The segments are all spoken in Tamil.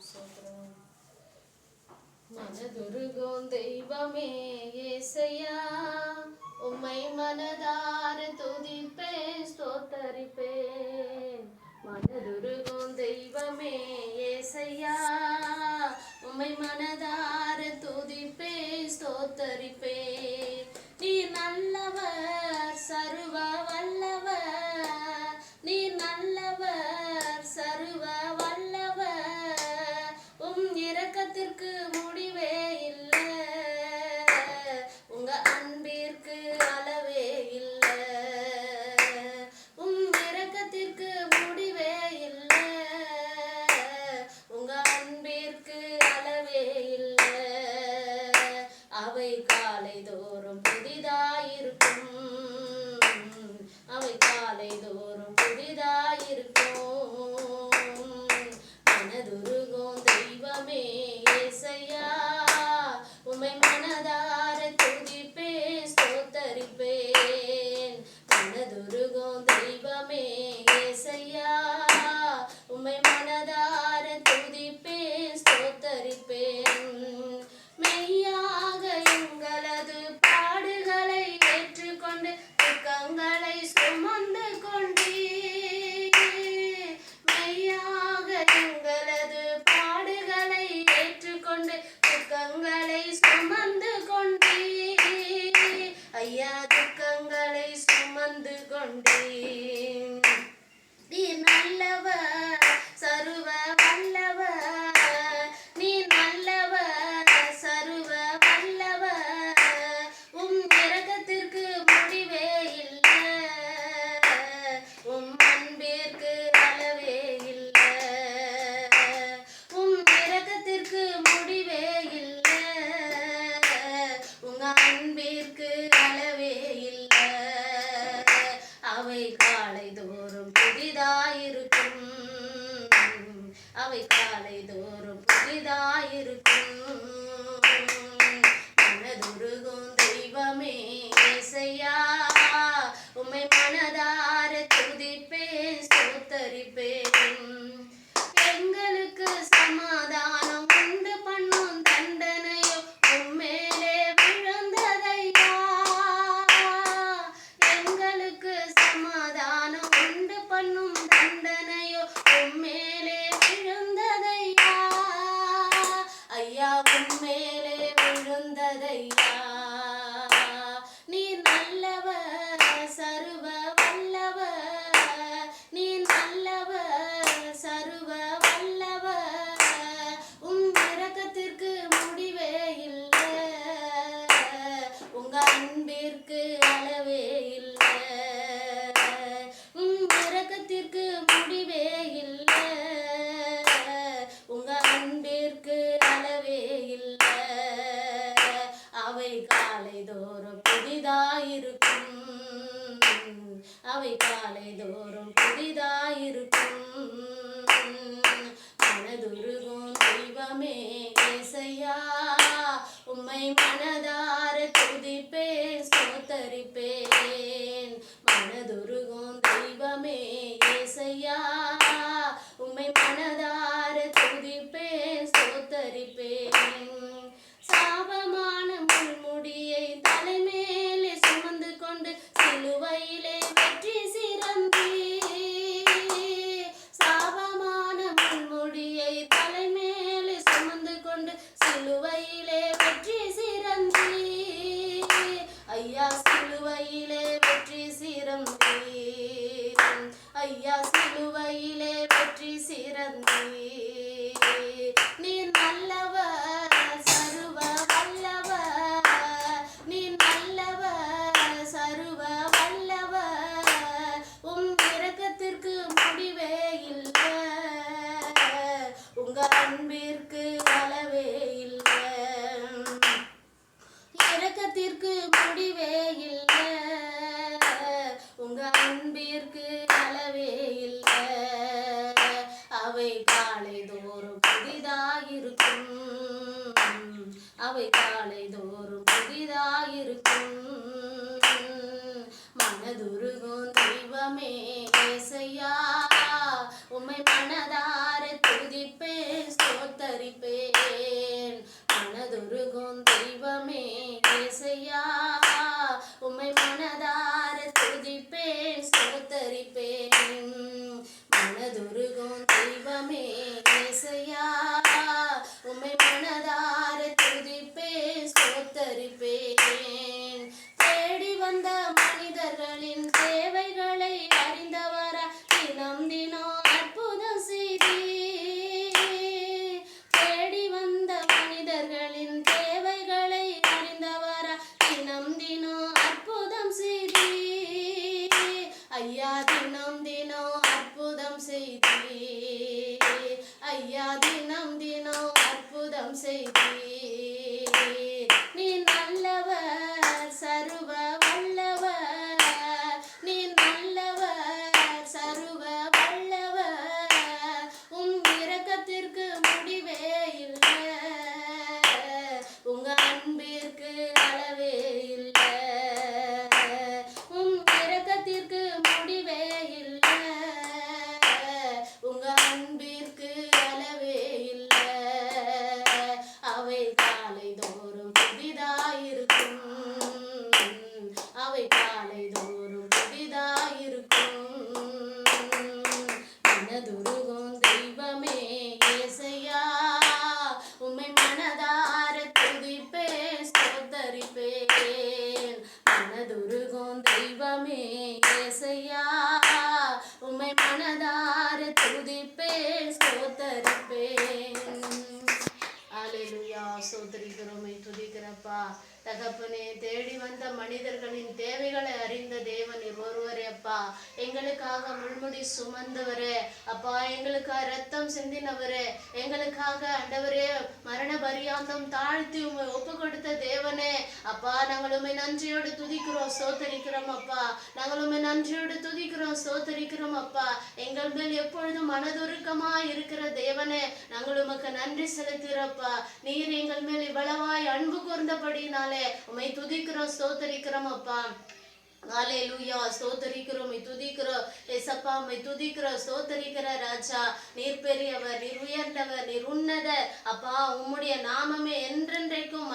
స్తోత్రం மனதுருகும் தெய்வமே ஏசையா உம்மை மனதார துதிப்பே ஸ்தோத்தரிப்பே दुर्गो दैवमे alchemist. உம்மை மனதார துதிப்பேன் ஸ்தோத்தரிப்பேன். மனதுருகும் தெய்வமே ஏசையா உம்மை மனதார துதிப்பேன் ஸ்தோத்தரிப்பேன். சாபமான முள்முடியை தலைமேலே சுமந்து கொண்டு சிலுவையிலே வெற்றி சிறந்தே சாபமான முள்முடியை தலைமேலே சுமந்து கொண்டு சிலுவையிலே அவை காலை தோறும் புதிதாயிருக்கும். மனதுருகும் தெய்வமே அவை காலை தோறும் புதிதாயிருக்கும் அவை காலை தோறும் புதிதாயிருக்கும் மனதுருகும் தெய்வமே ஏசையா உம்மை மனதார துதிப்பேன் ஸ்தோத்தரிப்பேன் மனதுருகும் தெய்வமே ஏசையா உம்மை மனதார துதிப்பேன் ஸ்தோத்தரிப்பேன் அல்லேலூயா சோதரிக்கிறோமை துதிக்கிறப்பா. தகப்பனே தேடி வந்த மனிதர்களின் தேவைகளை அறிந்த தேவன் ஒருவரே அப்பா. எங்களுக்காக முள்முடி சுமந்தவரே. அப்பா எங்களுக்காக ரத்தம் சிந்தினவரே. எங்களுக்காக அண்டவரே மரண பரியாந்தம் தாழ்த்தி உண்மை ஒப்பு கொடுத்த தேவனே. அப்பா நாங்கள் உண்மை நன்றியோடு துதிக்கிறோம் சோத்தரிக்கிறோம் அப்பா. நாங்கள் உண்மை நன்றியோடு துதிக்கிறோம் சோத்தரிக்கிறோம் அப்பா. எங்கள் மேல் எப்பொழுதும் மனதுருக்கமா இருக்கிற தேவனே நாங்கள் உமக்கு நன்றி செலுத்துகிறப்பா நீர் எங்கள் மேல் இவ்வளவாய் வந்தபடினாலே உமை துதிக்கிறோம் ஸ்தோத்தரிக்கிறோம் அப்பா. ஹalleluya. ஸ்தோத்தரிக்கிறோம் துதிக்கிறோம். ஏசப்பா உம்மை துதிக்கிறோம். ஸ்தோத்தரிக்கிற ராஜா நீர் பெரியவர் நீர் உயர்ந்தவர் நீர் உன்னதர் அப்பா உம்முடைய நாமமே என்றென்றைக்கும்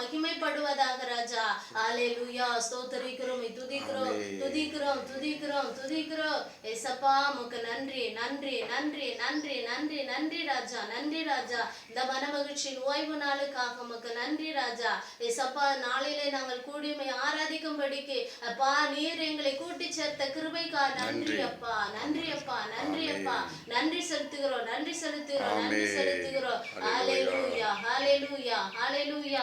மகிமைப்படுவதாக ராஜா. ஹalleluya. ஸ்தோத்தரிக்கிறோம் உம்மை துதிக்கிறோம் துதிக்கிறோம் துதிக்கிறோம் துதிக்கிறோம். ஏசப்பா உமக்கு நன்றி நன்றி நன்றி நன்றி நன்றி நன்றி ராஜா நன்றி ராஜா. இந்த மனமகிழ்ச்சியின் ஓய்வு நாளுக்காக உமக்கு நன்றி ராஜா. ஏசப்பா நாளிலே நாங்கள் கூடியுமை ஆராதிக்கும்படிக்கு அப்பா நீர் எங்களை கூட்டி சேர்த்த கிருபைக்கா நன்றி அப்பா நன்றி அப்பா நன்றி அப்பா. நன்றி செலுத்துகிறோம் நன்றி செலுத்துகிறோம் நன்றி. செலுத்துகிறோம். ஹalleluya. ஹalleluya ஹalleluya ஹalleluya.